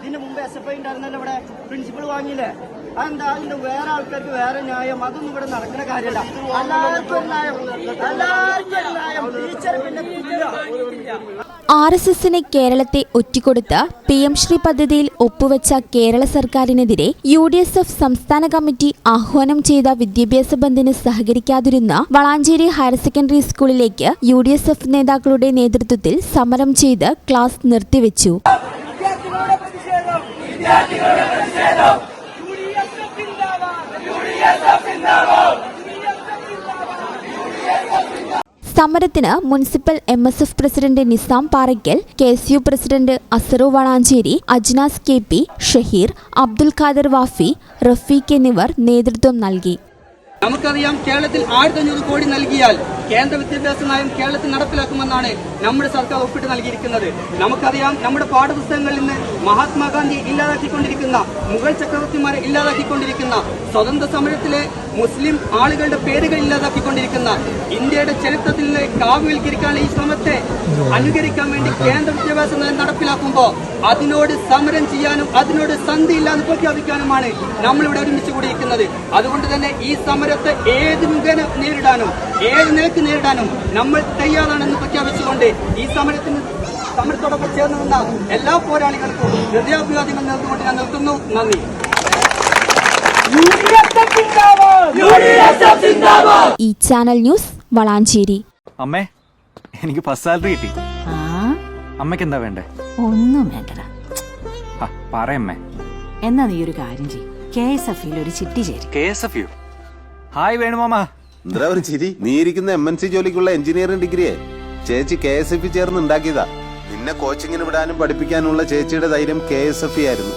ഇതിന് മുമ്പ് S F I ഉണ്ടായിരുന്നല്ലോ ഇവിടെ പ്രിൻസിപ്പൾ വാങ്ങിയില്ലേ? അതെന്താ? അതിന്റെ വേറെ ആൾക്കാർക്ക് വേറെ ന്യായം. അതൊന്നും ഇവിടെ നടക്കുന്ന കാര്യമല്ല. എല്ലാവർക്കും ന്യായം. എല്ലാവർക്കും ന്യായം. ടീച്ചർ പിന്നെ. ആർ എസ് എസിന് കേരളത്തെ ഒറ്റിക്കൊടുത്ത് പി എം ശ്രീ പദ്ധതിയിൽ ഒപ്പുവെച്ച കേരള സർക്കാരിനെതിരെ യു ഡി എസ് എഫ് സംസ്ഥാന കമ്മിറ്റി ആഹ്വാനം ചെയ്ത വിദ്യാഭ്യാസ ബന്ദിന് സഹകരിക്കാതിരുന്ന വളാഞ്ചേരി ഹയർ സെക്കൻഡറി സ്കൂളിലേക്ക് യു നേതാക്കളുടെ നേതൃത്വത്തിൽ സമരം ചെയ്ത് ക്ലാസ് നിർത്തിവെച്ചു. വിദ്യാർത്ഥികളുടെ പ്രതിഷേധം സമരത്തിന് municipal M S F president Nisam Paraykkal K S U president Azaru Valanchery Ajnas K P Shaheer Abdul Khader Wafi Rafeeq എന്നിവർ നേതൃത്വം നൽകി. നമുക്കറിയാം കേരളത്തിൽ ആയിരത്തി അഞ്ഞൂറ് കോടി നൽകിയാൽ കേന്ദ്ര വിദ്യാഭ്യാസ നയം കേരളത്തിൽ നടപ്പിലാക്കുമെന്നാണ് നമ്മുടെ സർക്കാർ ഒപ്പിട്ട് നൽകിയിരിക്കുന്നത്. നമുക്കറിയാം നമ്മുടെ പാഠപുസ്തകങ്ങളിൽ നിന്ന് മഹാത്മാഗാന്ധി ഇല്ലാതാക്കിക്കൊണ്ടിരിക്കുന്ന മുഗൾ ചക്രവർത്തിമാരെ ഇല്ലാതാക്കിക്കൊണ്ടിരിക്കുന്ന സ്വതന്ത്ര സമരത്തിലെ മുസ്ലിം ആളുകളുടെ പേരുകൾ ഇല്ലാതാക്കിക്കൊണ്ടിരിക്കുന്ന ഇന്ത്യയുടെ ചരിത്രത്തിൽ കാവ്യവൽക്കരിക്കാനുള്ള ഈ ശ്രമത്തെ അനുകരിക്കാൻ വേണ്ടി കേന്ദ്ര വിദ്യാഭ്യാസ നയം നടപ്പിലാക്കുമ്പോൾ അതിനോട് സമരം ചെയ്യാനും അതിനോട് സന്ധി ഇല്ലാന്ന് പ്രഖ്യാപിക്കാനുമാണ് നമ്മളിവിടെ ഒരുമിച്ച് കൂടിയിരിക്കുന്നത്. അതുകൊണ്ട് തന്നെ ഈ സമരത്തെ ഏത് മുഖേന നേരിടാനും ഏത് നിലയ്ക്ക് നേരിടാനും നമ്മൾ തയ്യാറാണെന്ന് പ്രഖ്യാപിച്ചുകൊണ്ട് ഈ സമരത്തിന് സമരത്തോടൊപ്പം ചേർന്ന് നിന്ന എല്ലാ പോരാളികൾക്കും ഹൃദയാഭിവാദ്യങ്ങൾ നേർന്നുകൊണ്ട് ഞാൻ നിർത്തുന്നു. നന്ദി. ഈ ചാനൽ ന്യൂസ് വളാഞ്ചേരി. അമ്മേ എനിക്ക് ഫസ്റ്റ് സാലറി കിട്ടി. ആ? അമ്മയ്ക്ക് എന്താ വേണ്ടേ? ഒന്നും വേണ്ടടാ. പറയമ്മേ. എന്നാ നീ ഒരു കാര്യം ചെയ് കെ എസ് എഫ് ഒരു ചിട്ടി ചേരി. K S F U? Hi വേണുമാമ. എന്താ ഒരു ചിരി? നീ ഇരിക്കുന്ന എം എൻ സി ജോലിക്കുള്ള എഞ്ചിനീയറിംഗ് ഡിഗ്രിയെ. ചേച്ചി കെ എസ് എഫ് ചേർന്ന് ഉണ്ടാക്കിയതാ. നിന്നെ കോച്ചിങ്ങിന് വിടാനും പഠിപ്പിക്കാനുള്ള ചേച്ചിയുടെ ധൈര്യം കെ എസ് എഫ് ആയിരുന്നു